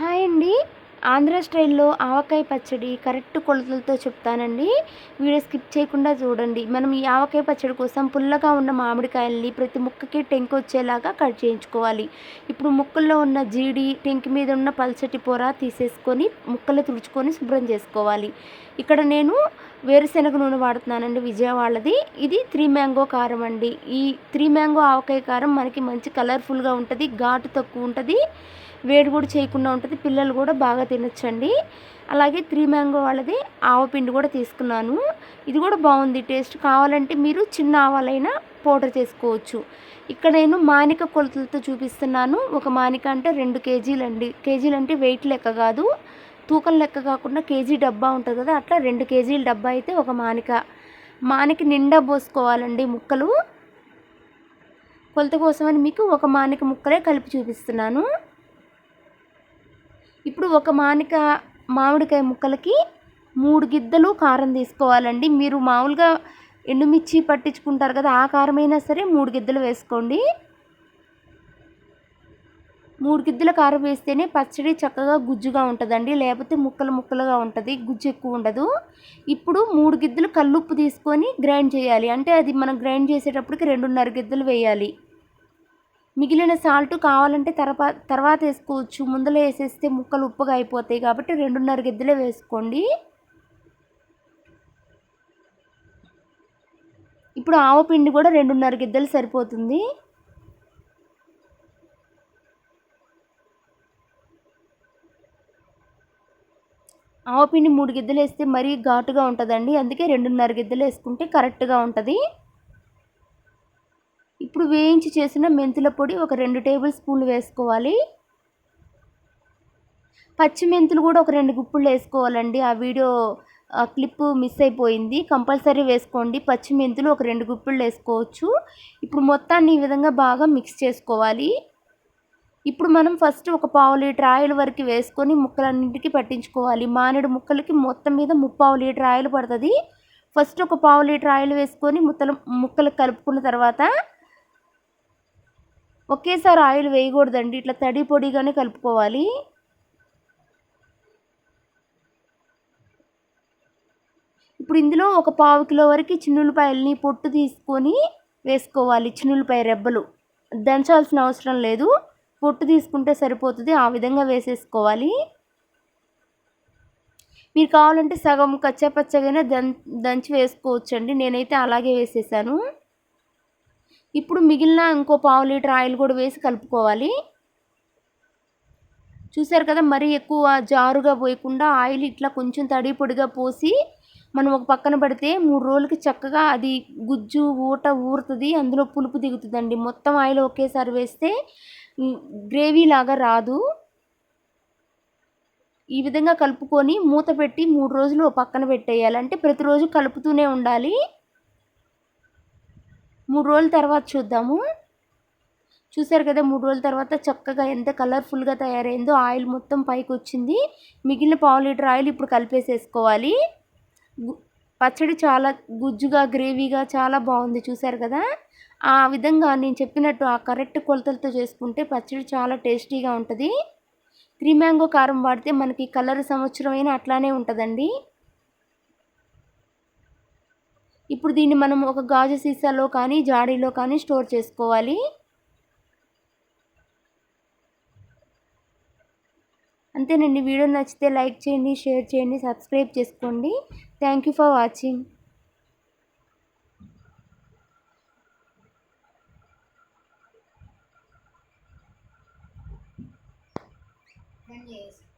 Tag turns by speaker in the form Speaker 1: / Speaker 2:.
Speaker 1: Hi అండి. ఆంధ్ర స్టైల్లో ఆవకాయ పచ్చడి కరెక్ట్ కొలతలతో చెప్తానండి. వీడియో స్కిప్ చేయకుండా చూడండి. మనం ఈ ఆవకాయ పచ్చడి కోసం పుల్లగా ఉన్న మామిడికాయల్ని ప్రతి ముక్కకి టెంక్ వచ్చేలాగా కట్ చేయించుకోవాలి. ఇప్పుడు ముక్కల్లో ఉన్న జీడి టెంక్ మీద ఉన్న పల్చటి పొర తీసేసుకొని ముక్కలు తుడుచుకొని శుభ్రం చేసుకోవాలి. ఇక్కడ నేను వేరుశనగ నూనె వాడుతున్నానండి విజయవాడది. ఇది త్రీ మ్యాంగో కారం అండి. ఈ త్రీ మ్యాంగో ఆవకాయ కారం మనకి మంచి కలర్ఫుల్గా ఉంటుంది ఘాటు తక్కువ ఉంటుంది. వేడి కూడా చేయకుండా ఉంటుంది. పిల్లలు కూడా బాగా తినొచ్చండి. అలాగే త్రీ మ్యాంగో వాళ్ళది ఆవపిండి కూడా తీసుకున్నాను. ఇది కూడా బాగుంది టేస్ట్. కావాలంటే మీరు చిన్న ఆవాలైనా పౌడర్ చేసుకోవచ్చు. ఇక్కడ నేను మానిక కొలతలతో చూపిస్తున్నాను. ఒక మానిక అంటే రెండు కేజీలు అండి కేజీలు అంటే వెయిట్ లెక్క కాదు. తూకం లెక్క కాకుండా కేజీ డబ్బా ఉంటుంది కదా అట్లా రెండు కేజీల డబ్బా అయితే ఒక మానిక. మానిక నిండా పోసుకోవాలండి ముక్కలు. కొలత కోసమని మీకు ఒక మానిక ముక్కలే కలిపి చూపిస్తున్నాను. ఇప్పుడు ఒక మానిక మామిడికాయ ముక్కలకి మూడు గిద్దలు కారం తీసుకోవాలండి. మీరు మామూలుగా ఎండుమిర్చి పట్టించుకుంటారు కదా ఆ కారమైనా సరే మూడు గిద్దలు వేసుకోండి. మూడు గిద్దల కారం వేస్తేనే పచ్చడి చక్కగా గుజ్జుగా ఉంటుందండి. లేకపోతే ముక్కలు ముక్కలుగా ఉంటుంది గుజ్జు ఎక్కువ ఉండదు. ఇప్పుడు మూడు గిద్దలు కల్లుప్పు తీసుకొని గ్రైండ్ చేయాలి. అంటే అది మనం గ్రైండ్ చేసేటప్పటికి రెండున్నర గిద్దలు వేయాలి. మిగిలిన సాల్ట్ కావాలంటే తర్వాత తర్వాత వేసుకోవచ్చు. ముందర వేసేస్తే ముక్కలు ఉప్పుగా అయిపోతాయి కాబట్టి రెండున్నర గిద్దలే వేసుకోండి. ఇప్పుడు ఆవపిండి కూడా రెండున్నర గిద్దలు సరిపోతుంది. ఆవపిండి మూడు గిద్దలు వేస్తే మరీ ఘాటుగా ఉంటుందండి. అందుకే రెండున్నర గిద్దలు వేసుకుంటే కరెక్ట్గా ఉంటుంది. ఇప్పుడు వేయించి చేసిన మెంతుల పొడి ఒక రెండు టేబుల్ స్పూన్లు వేసుకోవాలి. పచ్చి మెంతులు కూడా ఒక రెండు గుప్పులు వేసుకోవాలండి. ఆ వీడియో క్లిప్ మిస్ అయిపోయింది. కంపల్సరీ వేసుకోండి. పచ్చి మెంతులు ఒక రెండు గుప్పులు వేసుకోవచ్చు. ఇప్పుడు మొత్తాన్ని ఈ విధంగా బాగా మిక్స్ చేసుకోవాలి. ఇప్పుడు మనం ఫస్ట్ ఒక పావు లీటర్ ఆయిల్ వరకు వేసుకొని ముక్కలన్నింటికి పట్టించుకోవాలి. మానేడు ముక్కలకి మొత్తం మీద ముప్పావు లీటర్ ఆయిల్ పడుతుంది. ఫస్ట్ ఒక పావు లీటర్ ఆయిల్ వేసుకొని ముత్తల ముక్కలు కలుపుకున్న తర్వాత ఒకేసారి ఆయిల్ వేయకూడదండి. ఇట్లా తడి పొడిగానే కలుపుకోవాలి. ఇప్పుడు ఇందులో ఒక పావు కిలో వరకు చిన్నులపాయలని పొట్టు తీసుకొని వేసుకోవాలి. చిన్నులపాయ రెబ్బలు. దంచాల్సిన అవసరం లేదు. పొట్టు తీసుకుంటే సరిపోతుంది. ఆ విధంగా వేసేసుకోవాలి. మీరు కావాలంటే సగం కచ్చాపచ్చగానే దం దంచి వేసుకోవచ్చండి. నేనైతే అలాగే వేసేసాను. ఇప్పుడు మిగిలిన ఇంకో పావు లీటర్ ఆయిల్ కూడా వేసి కలుపుకోవాలి. చూసారు కదా మరీ ఎక్కువ జారుగా పోయకుండా ఆయిల్ ఇట్లా కొంచెం తడి పొడిగా పోసి మనం ఒక పక్కన పడితే మూడు రోజులకి చక్కగా అది గుజ్జు ఊట ఊరుతుంది అందులో పులుపు దిగుతుందండి. మొత్తం ఆయిల్ ఒకేసారి వేస్తే గ్రేవీ లాగా రాదు. ఈ విధంగా కలుపుకొని మూత పెట్టి మూడు రోజులు పక్కన పెట్టేయాలి. అంటే ప్రతిరోజు కలుపుతూనే ఉండాలి. మూడు రోజుల తర్వాత చూద్దాము. చూసారు కదా మూడు రోజుల తర్వాత చక్కగా ఎంత కలర్ఫుల్గా తయారైందో ఆయిల్ మొత్తం పైకి వచ్చింది. మిగిలిన పావు లీటర్ ఆయిల్ ఇప్పుడు కలిపేసేసుకోవాలి. పచ్చడి చాలా గుజ్జుగా గ్రేవీగా చాలా బాగుంది చూసారు కదా. ఆ విధంగా నేను చెప్పినట్టు ఆ కరెక్ట్ కొలతలతో చేసుకుంటే పచ్చడి చాలా టేస్టీగా ఉంటుంది. త్రీ మ్యాంగో కారం వాడితే మనకి కలర్ సంవత్సరమైన అట్లానే ఉంటుందండి. ఇప్పుడు దీన్ని మనం ఒక గాజు సీసాలో కానీ జాడీలో కానీ స్టోర్ చేసుకోవాలి. అంతేనండి. వీడియో నచ్చితే లైక్ చేయండి షేర్ చేయండి సబ్స్క్రైబ్ చేసుకోండి. Thank you for watching
Speaker 2: Yes.